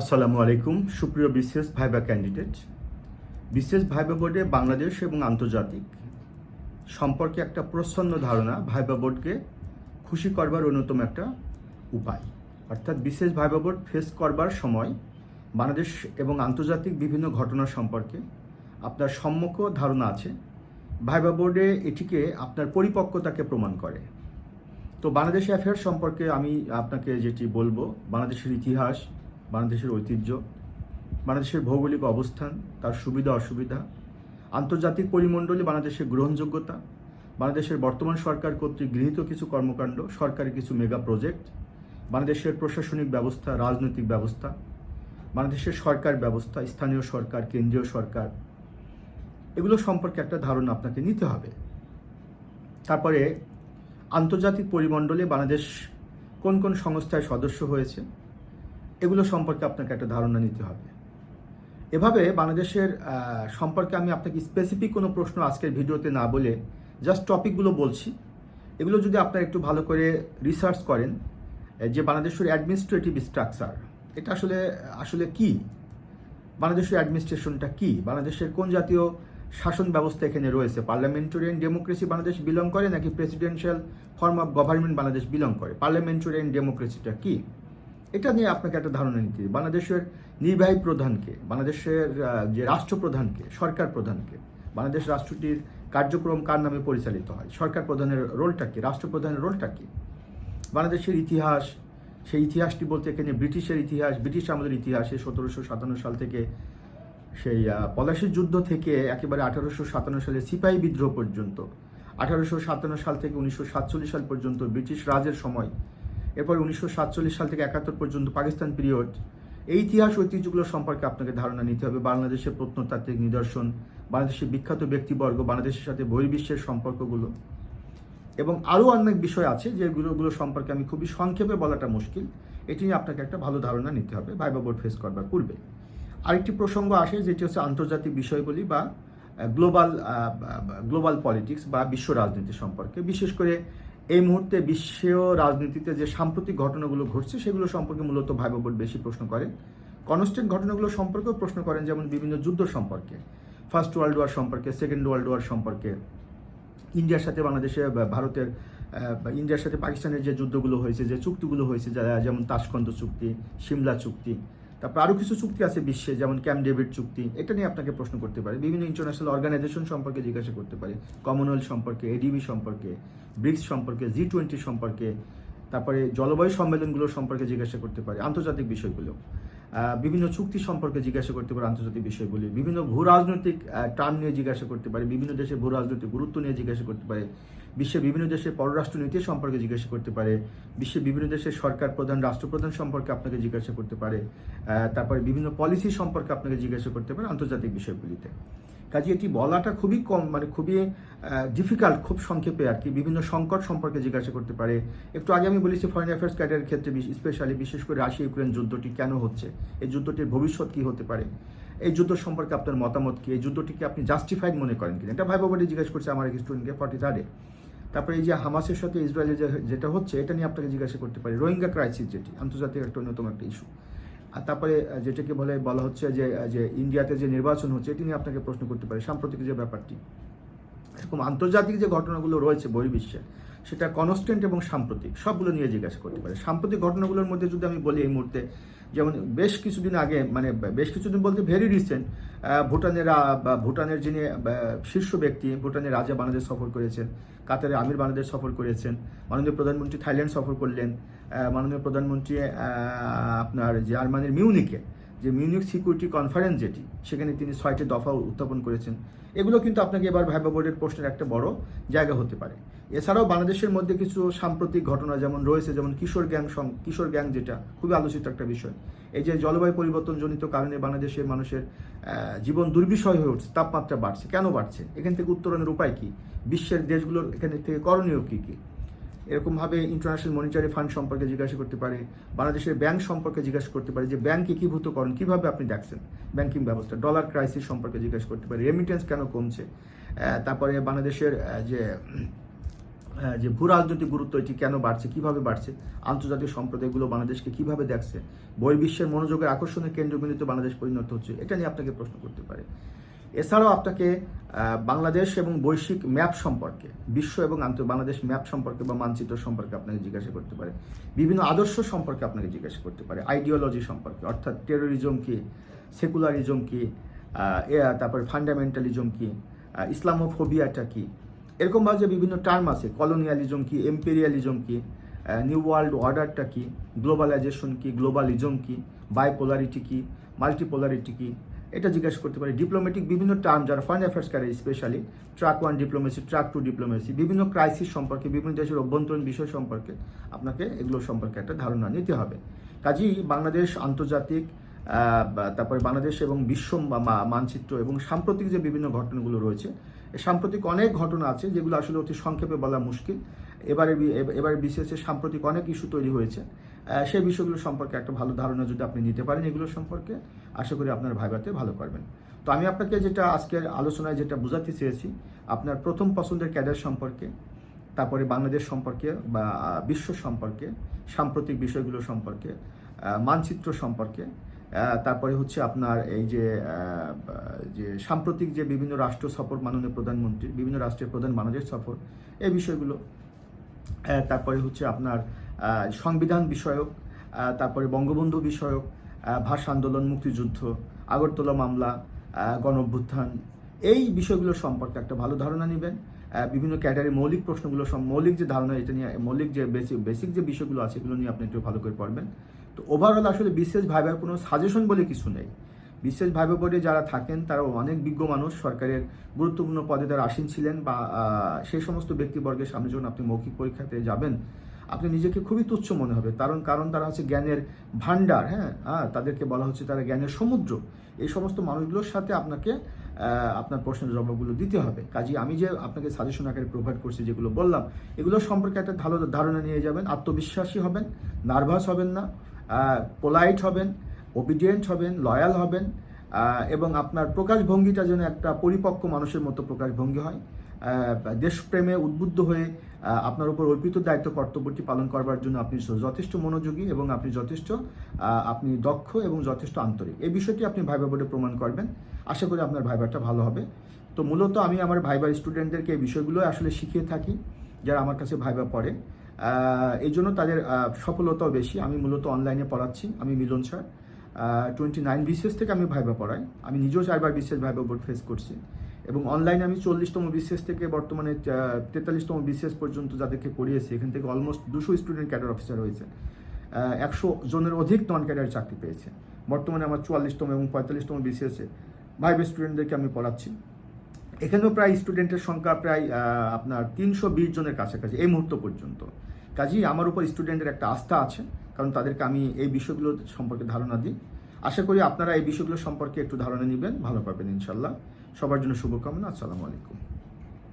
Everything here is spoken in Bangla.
আসসালামু আলাইকুম, সুপ্রিয় বিশেষ ভাইবা ক্যান্ডিডেট। বিশেষ ভাইবা বোর্ডে বাংলাদেশ এবং আন্তর্জাতিক সম্পর্কে একটা প্রচ্ছন্ন ধারণা ভাইবা বোর্ডকে খুশি করবার অন্যতম একটা উপায়। অর্থাৎ বিশেষ ভাইবা বোর্ড ফেস করবার সময় বাংলাদেশ এবং আন্তর্জাতিক বিভিন্ন ঘটনা সম্পর্কে আপনার সম্মুখ ধারণা আছে। ভাইবা বোর্ডে এটিকে আপনার পরিপক্কতাকে প্রমাণ করে। তো বাংলাদেশ অ্যাফেয়ার সম্পর্কে আমি আপনাকে যেটি বলব, বাংলাদেশের ইতিহাস বাংলাদেশের ঐতিহ্য, বাংলাদেশের ভৌগোলিক অবস্থান, তার সুবিধা, অসুবিধা, আন্তর্জাতিক পরিমণ্ডলে বাংলাদেশের গ্রহণযোগ্যতা, বাংলাদেশের বর্তমান সরকার কর্তৃক গৃহীত কিছু কর্মকাণ্ড, সরকারি কিছু মেগা প্রজেক্ট, বাংলাদেশের প্রশাসনিক ব্যবস্থা, রাজনৈতিক ব্যবস্থা, বাংলাদেশের সরকার ব্যবস্থা, স্থানীয় সরকার, কেন্দ্রীয় সরকার, এগুলো সম্পর্কে একটা ধারণা আপনাকে নিতে হবে। তারপরে আন্তর্জাতিক পরিমণ্ডলে বাংলাদেশ কোন কোন সংস্থায় সদস্য হয়েছে এগুলো সম্পর্কে আপনাকে একটা ধারণা নিতে হবে। এভাবে বাংলাদেশের সম্পর্কে আমি আপনাকে স্পেসিফিক কোনো প্রশ্ন আজকের ভিডিওতে না বলে জাস্ট টপিকগুলো বলছি। এগুলো যদি আপনারা একটু ভালো করে রিসার্চ করেন যে বাংলাদেশের অ্যাডমিনিস্ট্রেটিভ স্ট্রাকচার এটা আসলে আসলে কি? বাংলাদেশের অ্যাডমিনিস্ট্রেশনটা কি? বাংলাদেশের কোন জাতীয় শাসন ব্যবস্থা এখানে রয়েছে? পার্লামেন্টারিয়ান ডেমোক্রেসি বাংলাদেশ বিলং করে নাকি presidential form of government Bangladesh belong করে? পার্লামেন্টারিয়ান ডেমোক্রেসিটা কি? এটা নিয়ে আপনাকে একটা ধারণা নিতে বাংলাদেশের নির্বাহী প্রধানকে, বাংলাদেশের যে রাষ্ট্রপ্রধানকে, সরকার প্রধানকে, বাংলাদেশ রাষ্ট্রটির কার্যক্রম কার নামে পরিচালিত হয়? সরকার প্রধানের রোলটা কি? রাষ্ট্রপ্রধানের রোলটা কি? বাংলাদেশের ইতিহাস, সেই ইতিহাসটি বলতে এখানে ব্রিটিশের ইতিহাস, ব্রিটিশ আমাদের ইতিহাসে সতেরোশো সাতান্ন সাল থেকে সেই পলাশির যুদ্ধ থেকে একেবারে আঠারোশো সাতান্ন সালে সিপাহী বিদ্রোহ পর্যন্ত, আঠারোশো সাতান্ন সাল থেকে উনিশশো সাতচল্লিশ সাল পর্যন্ত ব্রিটিশ রাজের সময় এরপর উনিশশো সাতচল্লিশ সাল থেকে একাত্তর পর্যন্ত পাকিস্তান পিরিয়ড এই ইতিহাস ঐতিহ্যগুলো সম্পর্কে আপনাকে ধারণা নিতে হবে। বাংলাদেশের প্রত্নতাত্ত্বিক নিদর্শন, বাংলাদেশের বিখ্যাত ব্যক্তিবর্গ, বাংলাদেশের সাথে বহির্বিশ্বের সম্পর্কগুলো এবং আরও অনেক বিষয় আছে যেগুলোগুলো সম্পর্কে আমি খুবই সংক্ষেপে বলাটা মুশকিল। এটি নিয়ে আপনাকে একটা ভালো ধারণা নিতে হবে ভাইবা বোর্ড ফেস করবার পূর্বে। আরেকটি প্রসঙ্গ আসে, যেটি হচ্ছে আন্তর্জাতিক বিষয়গুলি বা গ্লোবাল গ্লোবাল পলিটিক্স বা বিশ্ব রাজনীতি সম্পর্কে। বিশেষ করে এই মুহূর্তে বিশ্ব রাজনীতিতে যে সাম্প্রতিক ঘটনাগুলো ঘটছে, সেগুলো সম্পর্কে মূলত ভাইবা বেশি প্রশ্ন করেন। কনস্ট্যান্ট ঘটনাগুলো সম্পর্কেও প্রশ্ন করেন, যেমন বিভিন্ন যুদ্ধ সম্পর্কে। ফার্স্ট ওয়ার্ল্ড ওয়ার সম্পর্কে, সেকেন্ড ওয়ার্ল্ড ওয়ার সম্পর্কে। ইন্ডিয়ার সাথে বাংলাদেশে ভারতের ইন্ডিয়ার সাথে পাকিস্তানের যে যুদ্ধগুলো হয়েছে, যে চুক্তিগুলো হয়েছে যেমন তাসকন্দ চুক্তি, সিমলা চুক্তি তারপর আরও কিছু চুক্তি আছে বিশ্বে, যেমন ক্যাম্প ডেভিড চুক্তি। এটা নিয়ে আপনাকে প্রশ্ন করতে পারে। বিভিন্ন ইন্টারন্যাশনাল অর্গানাইজেশন সম্পর্কে জিজ্ঞাসা করতে পারে। কমনওয়েলথ সম্পর্কে এডিবি সম্পর্কে ব্রিক্স সম্পর্কে জি টোয়েন্টি সম্পর্কে, তারপরে জলবায়ু সম্মেলনগুলো সম্পর্কে জিজ্ঞাসা করতে পারে, আন্তর্জাতিক বিষয়গুলো। বিভিন্ন চুক্তি সম্পর্কে জিজ্ঞাসা করতে পারে আন্তর্জাতিক বিষয়গুলি। বিভিন্ন ভূ রাজনৈতিক টার্ম নিয়ে জিজ্ঞাসা করতে পারে। বিভিন্ন দেশের ভূ রাজনৈতিক গুরুত্ব নিয়ে জিজ্ঞাসা করতে পারে। বিশ্বের বিভিন্ন দেশের পররাষ্ট্র নীতি সম্পর্কে জিজ্ঞাসা করতে পারে, বিশ্বের বিভিন্ন দেশের সরকার প্রধান, রাষ্ট্রপ্রধান সম্পর্কে আপনাকে জিজ্ঞাসা করতে পারে তারপরে বিভিন্ন পলিসি সম্পর্কে আপনাকে জিজ্ঞাসা করতে পারে আন্তর্জাতিক বিষয়গুলিতে। কাজে এটি বলাটা খুবই কম মানে খুবই ডিফিকাল্ট খুব সংক্ষেপে আর কি, বিভিন্ন সংকট সম্পর্কে জিজ্ঞাসা করতে পারে। একটু আগে আমি বলেছি ফরেন অ্যাফেয়ার্স ক্যাডারের ক্ষেত্রে স্পেশালি বিশেষ করে রাশিয়া ইউক্রেন যুদ্ধটি কেন হচ্ছে, এই যুদ্ধটির ভবিষ্যৎ কি হতে পারে, এই যুদ্ধ সম্পর্কে আপনার মতামত কি, এই যুদ্ধটিকে আপনি জাস্টিফাইড মনে করেন কিনা? এটা ভাইবা বলে জিজ্ঞাসা করছে আমার এক স্টুডেন্টকে ফর্টি থার্ডে তারপরে এই যে হামাসের সাথে ইসরায়েলের যেটা হচ্ছে, এটা নিয়ে আপনাকে জিজ্ঞাসা করতে পারি। রোহিঙ্গা ক্রাইসিস যেটি, আন্তর্জাতিক একটা অন্যতম একটা ইস্যু আর তারপরে যেটাকে বলে, বলা হচ্ছে যে যে ইন্ডিয়াতে যে নির্বাচন হচ্ছে, এটি নিয়ে আপনাকে প্রশ্ন করতে পারে, সাম্প্রতিক যে ব্যাপারটি। এরকম আন্তর্জাতিক যে ঘটনাগুলো রয়েছে বহির্বিশ্বে সেটা কনস্ট্যান্ট এবং সাম্প্রতিক, সবগুলো নিয়ে জিজ্ঞাসা করতে পারে। সাম্প্রতিক ঘটনাগুলোর মধ্যে যদি আমি বলি এই মুহূর্তে, যেমন বেশ কিছুদিন আগে মানে বেশ কিছুদিন বলতে ভেরি রিসেন্ট ভুটানের ভুটানের যিনি শীর্ষ ব্যক্তি, ভুটানের রাজা বাংলাদেশ সফর করেছেন কাতারে আমির বাংলাদেশ সফর করেছেন, মাননীয় প্রধানমন্ত্রী থাইল্যান্ড সফর করলেন মাননীয় প্রধানমন্ত্রী আপনার জার্মানির মিউনিকে যে মিউনিক সিকিউরিটি কনফারেন্স যেটি, সেখানে তিনি ছয়টি দফা উত্থাপন করেছেন। এগুলো কিন্তু আপনাকে এবার ভাইবা বোর্ডের প্রশ্নের একটা বড় জায়গা হতে পারে। এছাড়াও বাংলাদেশের মধ্যে কিছু সাম্প্রতিক ঘটনা, যেমন রয়েছে, যেমন কিশোর গ্যাং সং- কিশোর গ্যাং যেটা, খুবই আলোচিত একটা বিষয়। এই যে জলবায়ু পরিবর্তনজনিত কারণে বাংলাদেশের মানুষের জীবন দুর্বিষয় হয়ে উঠছে, তাপমাত্রা বাড়ছে। কেন বাড়ছে? এখান থেকে উত্তরণের উপায় কি? বিশ্বের দেশগুলোর এখানে থেকে করণীয় কী কী? এরকমভাবে ইন্টারন্যাশনাল মনিটারি ফান্ড সম্পর্কে জিজ্ঞাসা করতে পারে, বাংলাদেশের ব্যাংক সম্পর্কে জিজ্ঞাসা করতে পারে যে ব্যাংক একীভূতকরণ কীভাবে আপনি দেখছেন ব্যাংকিং ব্যবস্থা? ডলার ক্রাইসিস সম্পর্কে জিজ্ঞাসা করতে পারে রেমিটেন্স কেন কমছে? তারপরে বাংলাদেশের যে যে ভূ রাজনৈতিক গুরুত্ব এটি কেন বাড়ছে, কীভাবে বাড়ছে, আন্তর্জাতিক সম্প্রদায়গুলো বাংলাদেশকে কীভাবে দেখছে বহির্বিশ্বের মনোযোগের আকর্ষণের কেন্দ্রবিন্দুতে বাংলাদেশ পরিণত হচ্ছে, এটা নিয়ে আপনাকে প্রশ্ন করতে পারে। এছাড়াও আপনাকে বাংলাদেশ এবং বৈশ্বিক ম্যাপ সম্পর্কে, বিশ্ব এবং আন্তঃ বাংলাদেশ ম্যাপ সম্পর্কে বা মানচিত্র সম্পর্কে আপনাকে জিজ্ঞাসা করতে পারে। বিভিন্ন আদর্শ সম্পর্কে আপনাকে জিজ্ঞাসা করতে পারে আইডিওলজি সম্পর্কে, অর্থাৎ টেরোরিজম কী সেকুলারিজম কী তারপরে ফান্ডামেন্টালিজম কি ইসলামোফোবিয়াটা কি এরকমভাবে যে বিভিন্ন টার্ম আছে কলোনিয়ালিজম কি এম্পেরিয়ালিজম কি নিউ ওয়ার্ল্ড অর্ডারটা কি গ্লোবালাইজেশন কি গ্লোবালিজম কি বাইপোলারিটি কি মাল্টিপোলারিটি কি, এটা জিজ্ঞাসা করতে পারি। ডিপ্লোম্যাটিক বিভিন্ন টার্ম যারা ফরেন অ্যাফেয়ার্স করে specially track one diplomacy track two diplomacy বিভিন্ন ক্রাইসিস সম্পর্কে, বিভিন্ন দেশের অভ্যন্তরীণ বিষয় সম্পর্কে আপনাকে এগুলো সম্পর্কে একটা ধারণা নিতে হবে। কাজেই বাংলাদেশ আন্তর্জাতিক তারপরে বাংলাদেশ এবং বিশ্ব মানচিত্র এবং সাম্প্রতিক যে বিভিন্ন ঘটনাগুলো রয়েছে সাম্প্রতিক অনেক ঘটনা আছে যেগুলো আসলে অতি সংক্ষেপে বলা মুশকিল। এবারে এবারে বিশেষে সাম্প্রতিক অনেক ইস্যু তৈরি হয়েছে। সেই বিষয়গুলো সম্পর্কে একটা ভালো ধারণা যদি আপনি নিতে পারেন এগুলো সম্পর্কে, আশা করি আপনার ভাইভাতে ভালো করবেন। তো আমি আপনাকে যেটা আজকের আলোচনায় যেটা বোঝাতে চেয়েছি, আপনার প্রথম পছন্দের ক্যাডার সম্পর্কে, তারপরে বাংলাদেশ সম্পর্কে বা বিশ্ব সম্পর্কে, সাম্প্রতিক বিষয়গুলো সম্পর্কে মানচিত্র সম্পর্কে তারপরে হচ্ছে আপনার এই যে যে সাম্প্রতিক যে বিভিন্ন রাষ্ট্র সফর মাননীয় প্রধানমন্ত্রী বিভিন্ন রাষ্ট্রের প্রধান বাংলাদেশ সফর এই বিষয়গুলো। তারপরে হচ্ছে আপনার সংবিধান বিষয়ক তারপরে বঙ্গবন্ধু বিষয়ক ভাষা আন্দোলন মুক্তিযুদ্ধ আগরতলা মামলা আহ, গণ অভ্যুত্থান এই বিষয়গুলো সম্পর্কে একটা ভালো ধারণা নেবেন। বিভিন্ন ক্যাডারের মৌলিক প্রশ্নগুলো সম- মৌলিক যে ধারণা এটা নিয়ে মৌলিক যে বেসিক বেসিক যে বিষয়গুলো আছে এগুলো নিয়ে আপনি একটু ভালো করে পড়বেন। তো ওভারঅল আসলে বিশেষ ভাইবার কোনো সাজেশন বলে কিছু নেই। বিশেষ ভাইবা বোর্ডে যারা থাকেন তারা অনেক বিজ্ঞ মানুষ, সরকারের গুরুত্বপূর্ণ পদে তারা আসীন ছিলেন বা সেই সমস্ত ব্যক্তিবর্গের সামনে যখন আপনি মৌখিক পরীক্ষাতে যাবেন, আপনি নিজেকে খুবই তুচ্ছ মনে হবে। কারণ কারণ তারা হচ্ছে জ্ঞানের ভান্ডার হ্যাঁ? হ্যাঁ তাদেরকে বলা হচ্ছে তারা জ্ঞানের সমুদ্র। এই সমস্ত মানুষগুলোর সাথে আপনাকে আপনার প্রশ্নের জবাবগুলো দিতে হবে। কাজে আমি যে আপনাকে সাজেশন আকারে প্রোভাইড করছি, যেগুলো বললাম, এগুলো সম্পর্কে একটা ভালো ধারণা নিয়ে যাবেন, আত্মবিশ্বাসী হবেন নার্ভাস হবেন না পোলাইট হবেন ওবিডিয়েন্ট হবেন লয়াল হবেন এবং আপনার প্রকাশভঙ্গিটা যেন একটা পরিপক্ক মানুষের মতো প্রকাশভঙ্গি হয়। দেশপ্রেমে উদ্বুদ্ধ হয়ে আপনার উপর অর্পিত দায়িত্ব, কর্তব্যটি পালন করবার জন্য আপনি যথেষ্ট মনোযোগী এবং আপনি যথেষ্ট আপনি দক্ষ এবং যথেষ্ট আন্তরিক। এই বিষয়টি আপনি ভাইবা বোর্ডে প্রমাণ করবেন। আশা করি আপনার ভাইবারটা ভালো হবে। তো মূলত আমি আমার ভাইবার স্টুডেন্টদেরকে এই বিষয়গুলো আসলে শিখিয়ে থাকি, যারা আমার কাছে ভাইবা পড়ে। এই জন্য তাদের সফলতাও বেশি। আমি মূলত অনলাইনে পড়াচ্ছি, আমি Milan sir. Twenty nine BCS থেকে আমি ভাইবা পড়াই। আমি নিজেও চারবার বিসিএস ভাইবা বোর্ড ফেস করছি। এবং অনলাইনে আমি চল্লিশতম বিসিএস থেকে বর্তমানে তেতাল্লিশতম বিসিএস পর্যন্ত যাদেরকে পড়িয়েছি এখান থেকে অলমোস্ট দুশো স্টুডেন্ট ক্যাডার অফিসার হয়েছে। একশো জনের অধিক নন ক্যাডার চাকরি পেয়েছে। বর্তমানে আমার চুয়াল্লিশতম এবং পঁয়তাল্লিশতম বিসিএসে ভাইবে স্টুডেন্টদেরকে আমি পড়াচ্ছি। এখানেও প্রায় স্টুডেন্টের সংখ্যা প্রায় আপনার তিনশো বিশ জনের কাছাকাছি, এই মুহূর্ত পর্যন্ত। কাজেই আমার উপর স্টুডেন্টের একটা আস্থা আছে, কারণ তাদেরকে আমি এই বিষয়গুলো সম্পর্কে ধারণা দিই। আশা করি আপনারা এই বিষয়গুলো সম্পর্কে একটু ধারণা নেবেন, ভালো পাবেন ইনশাল্লাহ সবার জন্য শুভকামনা, আসসালামু আলাইকুম।